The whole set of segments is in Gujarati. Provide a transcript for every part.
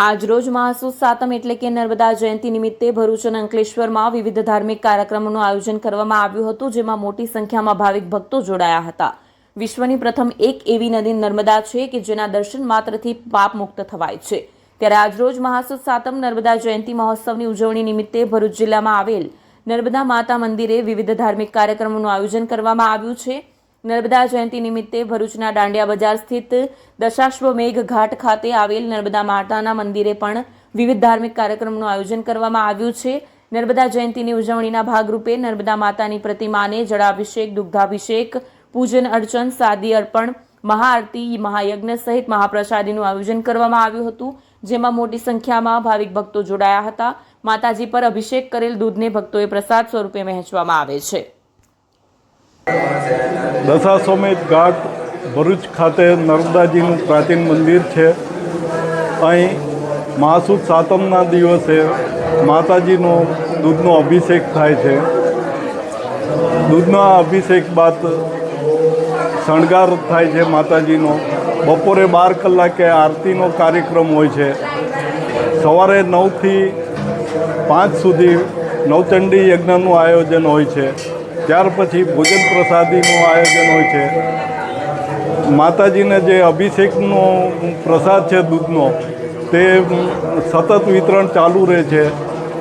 આજરોજ મહાસુદ સાતમ એટલે કે નર્મદા જયંતિ નિમિત્તે ભરૂચ અને અંકલેશ્વરમાં વિવિધ ધાર્મિક કાર્યક્રમોનું આયોજન કરવામાં આવ્યું હતું, જેમાં મોટી સંખ્યામાં ભાવિક ભક્તો જોડાયા હતા. વિશ્વની પ્રથમ એક એવી નદી નર્મદા છે કે જેના દર્શન માત્રથી પાપ મુક્ત થવાય છે. ત્યારે આજરોજ મહાસુદ સાતમ નર્મદા જયંતિ મહોત્સવની ઉજવણી નિમિત્તે ભરૂચ જિલ્લામાં આવેલ નર્મદા માતા મંદિરે વિવિધ ધાર્મિક કાર્યક્રમોનું આયોજન કરવામાં આવ્યું છે. નર્મદા જયંતિ નિમિત્તે ભરૂચના દાંડિયા બજાર સ્થિત દશાશ્વમેઘ ઘાટ ખાતે આવેલ નર્મદા માતાના મંદિરે પણ વિવિધ ધાર્મિક કાર્યક્રમનું આયોજન કરવામાં આવ્યું છે. નર્મદા જયંતિની ઉજવણીના ભાગરૂપે નર્મદા માતાની પ્રતિમાને જળાભિષેક, દુગ્ધાભિષેક, પૂજન અર્ચન, સાદી અર્પણ, મહાઆરતી, મહાયજ્ઞ સહિત મહાપ્રસાદીનું આયોજન કરવામાં આવ્યું હતું, જેમાં મોટી સંખ્યામાં ભાવિક ભક્તો જોડાયા હતા. માતાજી પર અભિષેક કરેલ દૂધને ભક્તોએ પ્રસાદ સ્વરૂપે વહેંચવામાં આવે છે. દશાશ્વમેધ ઘાટ ભરૂચ ખાતે નર્મદાજીનું પ્રાચીન મંદિર છે. અહીં મહાસુદ સાતમના દિવસે માતાજીનો દૂધનો અભિષેક થાય છે. દૂધના અભિષેક બાદ શણગાર થાય છે માતાજીનો. બપોરે બાર કલાકે આરતીનો કાર્યક્રમ હોય છે. સવારે નવથી પાંચ સુધી નવચંડી યજ્ઞનું આયોજન હોય છે. ત્યાર પછી ભોજન પ્રસાદીનું આયોજન હોય છે. માતાજીને જે અભિષેકનો પ્રસાદ છે દૂધનો, તે સતત વિતરણ ચાલુ રહે છે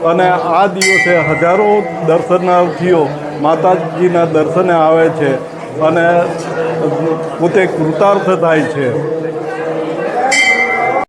અને આ દિવસે હજારો દર્શનાર્થીઓ માતાજીના દર્શને આવે છે અને પોતે કૃતાર્થ થાય છે.